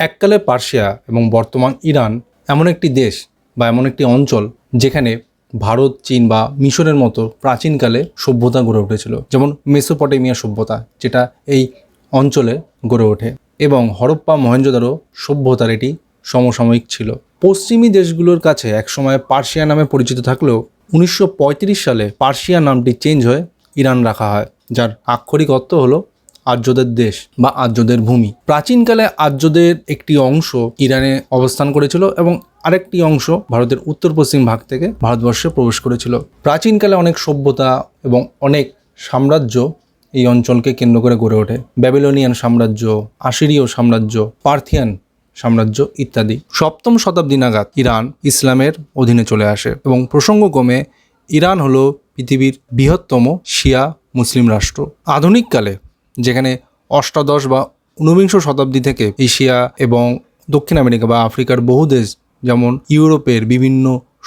এককালে পার্সিয়া এবং বর্তমান ইরান এমন একটি দেশ বা এমন একটি অঞ্চল যেখানে ভারত, চীন বা মিশরের মতো প্রাচীনকালে সভ্যতা গড়ে উঠেছিল। যেমন মেসোপটেমিয়া সভ্যতা, যেটা এই অঞ্চলে গড়ে ওঠে এবং হরপ্পা মহেঞ্জোদারো সভ্যতার এটি সমসাময়িক ছিল। পশ্চিমী দেশগুলোর কাছে একসময় পার্সিয়া নামে পরিচিত থাকলেও উনিশশো পঁয়ত্রিশ সালে পার্সিয়া নামটি চেঞ্জ হয়ে ইরান রাখা হয়, যার আক্ষরিক অর্থ হলো আর্যদের দেশ বা আর্যদের ভূমি। প্রাচীনকালে আর্যদের একটি অংশ ইরানে অবস্থান করেছিল এবং আরেকটি অংশ ভারতের উত্তর পশ্চিম ভাগ থেকে ভারতবর্ষে প্রবেশ করেছিল। প্রাচীনকালে অনেক সভ্যতা এবং অনেক সাম্রাজ্য এই অঞ্চলকে কেন্দ্র করে গড়ে ওঠে। ব্যাবিলনিয়ান সাম্রাজ্য, আশিরীয় সাম্রাজ্য, পার্থিয়ান সাম্রাজ্য ইত্যাদি। সপ্তম শতাব্দী নাগাদ ইরান ইসলামের অধীনে চলে আসে এবং প্রসঙ্গক্রমে ইরান হলো পৃথিবীর বৃহত্তম শিয়া মুসলিম রাষ্ট্র। আধুনিককালে যেখানে অষ্টাদশ বা ঊনবিংশ শতাব্দী থেকে এশিয়া এবং দক্ষিণ আমেরিকা বা আফ্রিকার বহু দেশ, যেমন ইউরোপের বিভিন্ন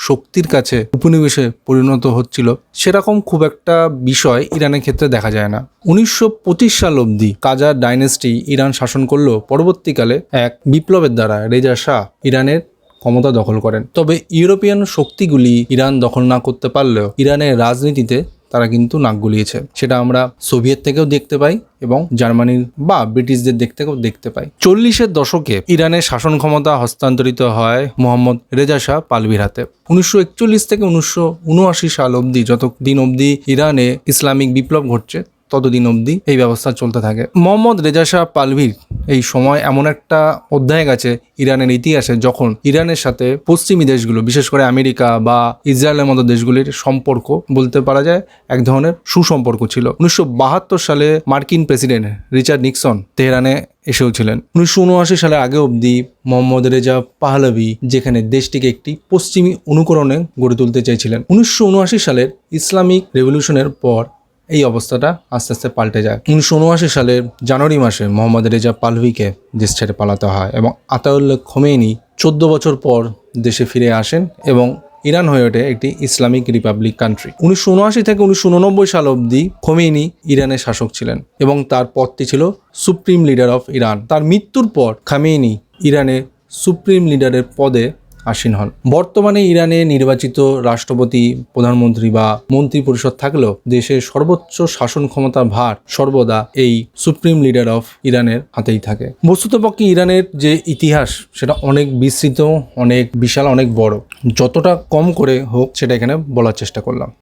শক্তির কাছে উপনিবেশে পরিণত হচ্ছিল, সেরকম খুব একটা বিষয় ইরানের ক্ষেত্রে দেখা যায় না। উনিশশো পঁচিশ সাল অবধি কাজার ডাইনেস্টি ইরান শাসন করলেও পরবর্তীকালে এক বিপ্লবের দ্বারা রেজা শাহ ইরানের ক্ষমতা দখল করেন। তবে ইউরোপিয়ান শক্তিগুলি ইরান দখল না করতে পারলেও ইরানের রাজনীতিতে তারা কিন্তু নাক গুলিয়েছে। সেটা আমরা সোভিয়েত থেকেও দেখতে পাই। এবং জার্মানির বা ব্রিটিশদের থেকেও দেখতে পাই চল্লিশের দশকে ইরানের শাসন ক্ষমতা হস্তান্তরিত হয় মোহাম্মদ রেজা শাহ পালভির হাতে। উনিশশো একচল্লিশ থেকে উনিশশো উনআশি সাল অবধি যতদিন অবধি ইরানে ইসলামিক বিপ্লব ঘটছে, ততদিন অবধি এই ব্যবস্থা চলতে থাকে। মোহাম্মদ রেজা শাহ পালভির এই সময় এমন একটা অধ্যায় গেছে ইরানের ইতিহাসে যখন ইরানের সাথে পশ্চিমী দেশগুলো, বিশেষ করে আমেরিকা বা ইসরায়েলের মতো দেশগুলির সম্পর্ক বলতে পারা যায়, এক ধরনের সুসম্পর্ক ছিল। উনিশশো বাহাত্তর সালে মার্কিন প্রেসিডেন্ট রিচার্ড নিক্সন তেহরানে এসেও ছিলেন। উনিশশো উনআশি সালের আগে অবধি মোহাম্মদ রেজা পাহলাভি যেখানে দেশটিকে একটি পশ্চিমী অনুকরণে গড়ে তুলতে চেয়েছিলেন উনিশশো উনআশি সালের ইসলামিক রেভলিউশনের পর এই অবস্থাটা আস্তে আস্তে পাল্টে যায়। উনিশশো উনআশি সালের জানুয়ারি মাসে মোহাম্মদ রেজা পালভিকে দেশ ছেড়ে পালাতে হয় এবং আতাউল্লাহ খোমেনি চোদ্দ বছর পর দেশে ফিরে আসেন এবং ইরান হয়ে ওঠে একটি ইসলামিক রিপাবলিক কান্ট্রি উনিশশো উনআশি থেকে উনিশশো উননব্বই সাল অবধি খোমেনি ইরানের শাসক ছিলেন এবং তার পদটি ছিল সুপ্রিম লিডার অফ ইরান। তার মৃত্যুর পর খামেনি ইরানের সুপ্রিম লিডারের পদে আসীন হন। বর্তমানে ইরানে নির্বাচিত রাষ্ট্রপতি, প্রধানমন্ত্রী বা মন্ত্রী পরিষদ থাকলেও দেশের সর্বোচ্চ শাসন ক্ষমতা ভার সর্বদা এই সুপ্রিম লিডার অফ ইরানের হাতেই থাকে। বস্তুতপক্ষে ইরানের যে ইতিহাস, সেটা অনেক বিস্তৃত, অনেক বিশাল, অনেক বড়। যতটা কম করে হোক, সেটা এখানে বলার চেষ্টা করলাম।